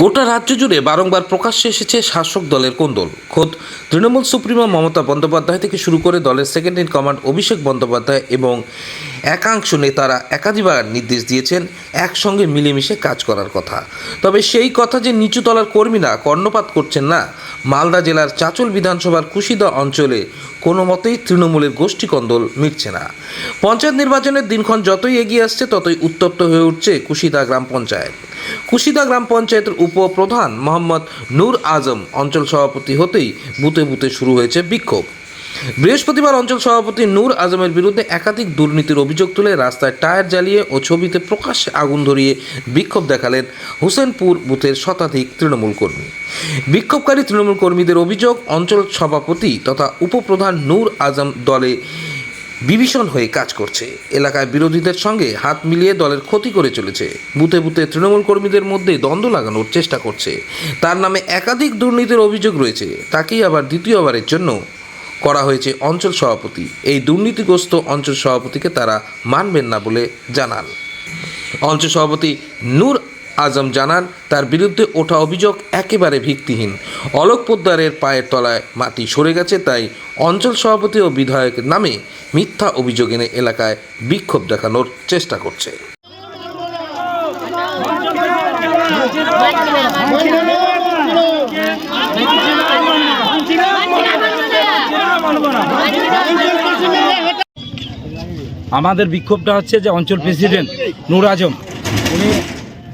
গোটা রাজ্য জুড়ে বারংবার প্রকাশ্যে এসেছে শাসক দলের কোন্দল। খোদ তৃণমূল সুপ্রিমো মমতা বন্দ্যোপাধ্যায় থেকে শুরু করে দলের second in command Abhishek Bandyopadhyay এবং একাংশ নেতারা একাধিবার নির্দেশ দিয়েছেন একসঙ্গে মিলেমিশে কাজ করার কথা। তবে সেই কথা যে নিচুতলার কর্মীরা কর্ণপাত করছেন না, মালদা জেলার চাচল বিধানসভার কুশিদা অঞ্চলে কোনো মতেই তৃণমূলের গোষ্ঠী কন্দল মিটছে না। পঞ্চায়েত নির্বাচনের দিনক্ষণ যতই এগিয়ে আসছে, ততই উত্তপ্ত হয়ে উঠছে কুশিদা গ্রাম পঞ্চায়েত। কুশিদা গ্রাম পঞ্চায়েতের উপপ্রধান মোহাম্মদ নূর আজম অঞ্চল সভাপতি হতেই বুতে বুতে শুরু হয়েছে বিক্ষোভ। বৃহস্পতিবার অঞ্চল সভাপতি নূর আজমের বিরুদ্ধে একাধিক দুর্নীতির অভিযোগ তুলে রাস্তায় টায়ার জ্বালিয়ে ও ছবিতে প্রকাশ্যে আগুন ধরিয়ে বিক্ষোভ দেখালেন হোসেনপুর বুথের শতাধিক তৃণমূল কর্মী। বিক্ষোভকারী তৃণমূল কর্মীদের অভিযোগ, অঞ্চল সভাপতি তথা উপপ্রধান নূর আজম দলে বিভীষণ হয়ে কাজ করছে। এলাকায় বিরোধীদের সঙ্গে হাত মিলিয়ে দলের ক্ষতি করে চলেছে। বুথে বুথে তৃণমূল কর্মীদের মধ্যে দ্বন্দ্ব লাগানোর চেষ্টা করছে। তার নামে একাধিক দুর্নীতির অভিযোগ রয়েছে। তাকেই আবার দ্বিতীয়বারের জন্য করা হয়েছে অঞ্চল সভাপতি। এই দুর্নীতিগ্রস্ত অঞ্চল সভাপতিকে তারা মানবেন না বলে জানান। অঞ্চল সভাপতি নূর আজম জানান, তার বিরুদ্ধে ওঠা অভিযোগ একেবারে ভিত্তিহীন। অলোক পোদ্দারের পায়ের তলায় মাটি সরে গেছে, তাই অঞ্চল সভাপতি ও বিধায়কের নামে মিথ্যা অভিযোগ এনে এলাকায় বিক্ষোভ দেখানোর চেষ্টা করছে। আমাদের বিক্ষোভটা হচ্ছে যে অঞ্চল প্রেসিডেন্ট নূর আজম উনি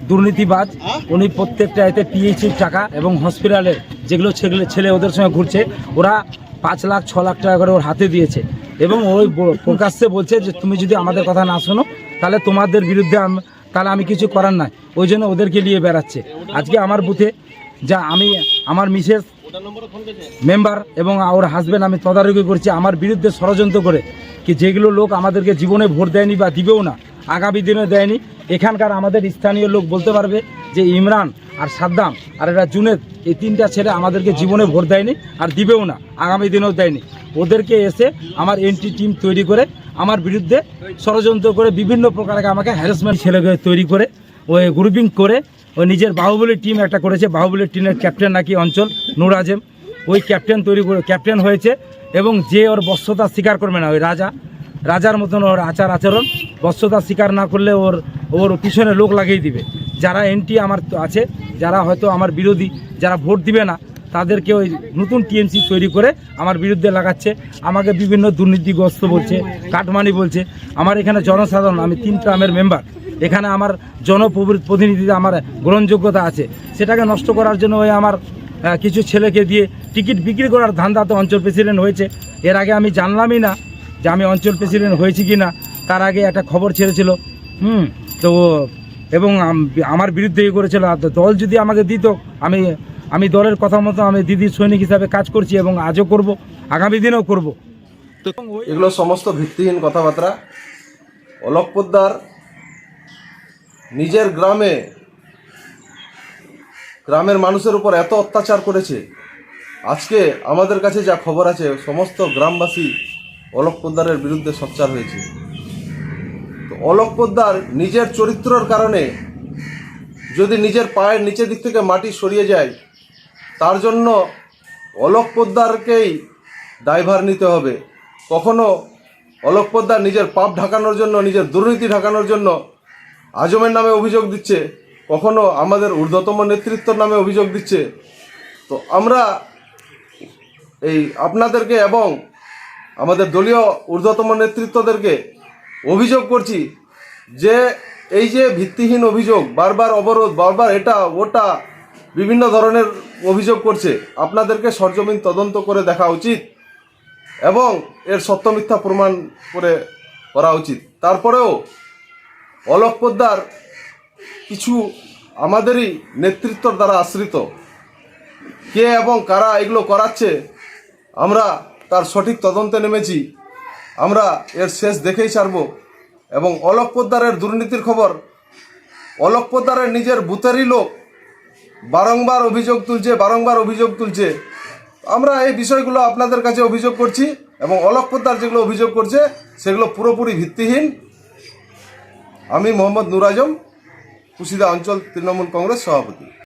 দুর্নীতিবাজ। উনি প্রত্যেকটা এতে পিএইচির টাকা এবং হসপিটালের যেগুলো ছেলে ছেলে ওদের সঙ্গে ঘুরছে ওরা পাঁচ লাখ ছ লাখ টাকা করে ওর হাতে দিয়েছে। এবং ওই প্রকাশ্যে বলছে যে তুমি যদি আমাদের কথা না শোনো তাহলে তোমাদের বিরুদ্ধে আম- তাহলে আমি কিছু করার নাই। ওই জন্য ওদেরকে নিয়ে বেড়াচ্ছে। আজকে আমার বুথে যা আমি আমার মিসেস মেম্বার এবং ওর হাজব্যান্ড আমি তদারকি করছি। আমার বিরুদ্ধে ষড়যন্ত্র করে কি যেগুলো লোক আমাদেরকে জীবনে ভোট দেয়নি বা দিবেও না আগামী দিনে দেয়নি। এখানকার আমাদের স্থানীয় লোক বলতে পারবে যে ইমরান আর সাদ্দাম আর এটা জুনেদ, এই তিনটা ছেলে আমাদেরকে জীবনে ভোট দেয়নি আর দিবেও না, আগামী দিনেও দেয়নি। ওদেরকে এসে আমার এন্ট্রি টিম তৈরি করে, আমার বিরুদ্ধে ষড়যন্ত্র করে বিভিন্ন প্রকার আমাকে হ্যারাসমেন্ট ছেলেকে তৈরি করে ওই গ্রুপিং করে ওই নিজের বাহুবলী টিম একটা করেছে, বাহুবলী টিমের ক্যাপ্টেন নাকি অঞ্চল, নূর আজম। ওই ক্যাপ্টেন তৈরি করে ক্যাপ্টেন হয়েছে এবং যে ওর বস্যতা স্বীকার করবে না, ওই রাজা। রাজার মতন ওর আচার আচরণ বস্যতা স্বীকার না করলে ওর ওর পিছনে লোক লাগিয়ে দিবে। যারা এনটি আমার আছে, যারা হয়তো আমার বিরোধী, যারা ভোট দিবে না, তাদেরকে ওই নতুন টিএমসি তৈরি করে আমার বিরুদ্ধে লাগাচ্ছে। আমাকে বিভিন্ন দুর্নীতিগ্রস্ত বলছে, কাটমানি বলছে। আমার এখানে জনসাধারণ, আমি তিন ট্রামের মেম্বার। এখানে আমার জনপ্রতিনিধিতে আমার গ্রহণযোগ্যতা আছে। সেটাকে নষ্ট করার জন্য ওই আমার কিছু ছেলেকে দিয়ে টিকিট বিক্রি করার ধান্দাতে অঞ্চল প্রেসিডেন্ট হয়েছে। এর আগে আমি জানলামই না যে আমি অঞ্চল প্রেসিডেন্ট হয়েছি কি না তার আগে একটা খবর ছেড়েছিল। হুম তো এবং আমার বিরুদ্ধে ইয়ে করেছিল। দল যদি আমাকে দিত আমি আমি দলের কথা মতো আমি দিদির সৈনিক হিসাবে কাজ করছি এবং আজও করব আগামী দিনেও করব। এগুলো সমস্ত ভিত্তিহীন কথাবার্তা। অলোক পোদ্দার নিজের গ্রামে গ্রামের মানুষের উপর এত অত্যাচার করেছে। আজকে আমাদের কাছে যা খবর আছে সমস্ত গ্রামবাসী অলোক পোদ্দারের বিরুদ্ধে সোচ্চার হয়েছে। অলোক পোদ্দার নিজের চরিত্রর কারণে যদি নিজের পায়ের নিচের দিক থেকে মাটি সরিয়ে যায়, তার জন্য অলোক পোদ্দারকেই দায়ভার নিতে হবে। কখনো অলোক পোদ্দার নিজের পাপ ঢাকানোর জন্য, নিজের দুর্নীতি ঢাকানোর জন্য আজমের নামে অভিযোগ দিচ্ছে, কখনো আমাদের ঊর্ধ্বতম নেতৃত্বর নামে অভিযোগ দিচ্ছে। তো আমরা এই আপনাদেরকে এবং আমাদের দলীয় ঊর্ধ্বতম নেতৃত্বদেরকে অভিযোগ করছি যে এই যে ভিত্তিহীন অভিযোগ, বারবার অবরোধ, বারবার এটা, ওটা, বিভিন্ন ধরনের অভিযোগ করছে, আপনাদেরকে সরজমিন তদন্ত করে দেখা উচিত এবং এর সত্য মিথ্যা প্রমাণ করে করা উচিত। তারপরেও অলোক পোদ্দার কিছু আমাদেরই নেতৃত্বর দ্বারা আশ্রিত। কে এবং কারা এগুলো করাচ্ছে, আমরা তার সঠিক তদন্তে নেমেছি। আমরা এর শেষ দেখেই ছাড়ব। এবং অলোক পোদ্দারের দুর্নীতির খবর, অলোক পোদ্দারের নিজের বুথেরই লোক বারংবার অভিযোগ তুলছে, বারংবার অভিযোগ তুলছে। আমরা এই বিষয়গুলো আপনাদের কাছে অভিযোগ করছি এবং অলোক পোদ্দার যেগুলো অভিযোগ করছে, সেগুলো পুরোপুরি ভিত্তিহীন। আমি মোহাম্মদ নুর আজম, কুশিদা অঞ্চল তৃণমূল কংগ্রেস সভাপতি।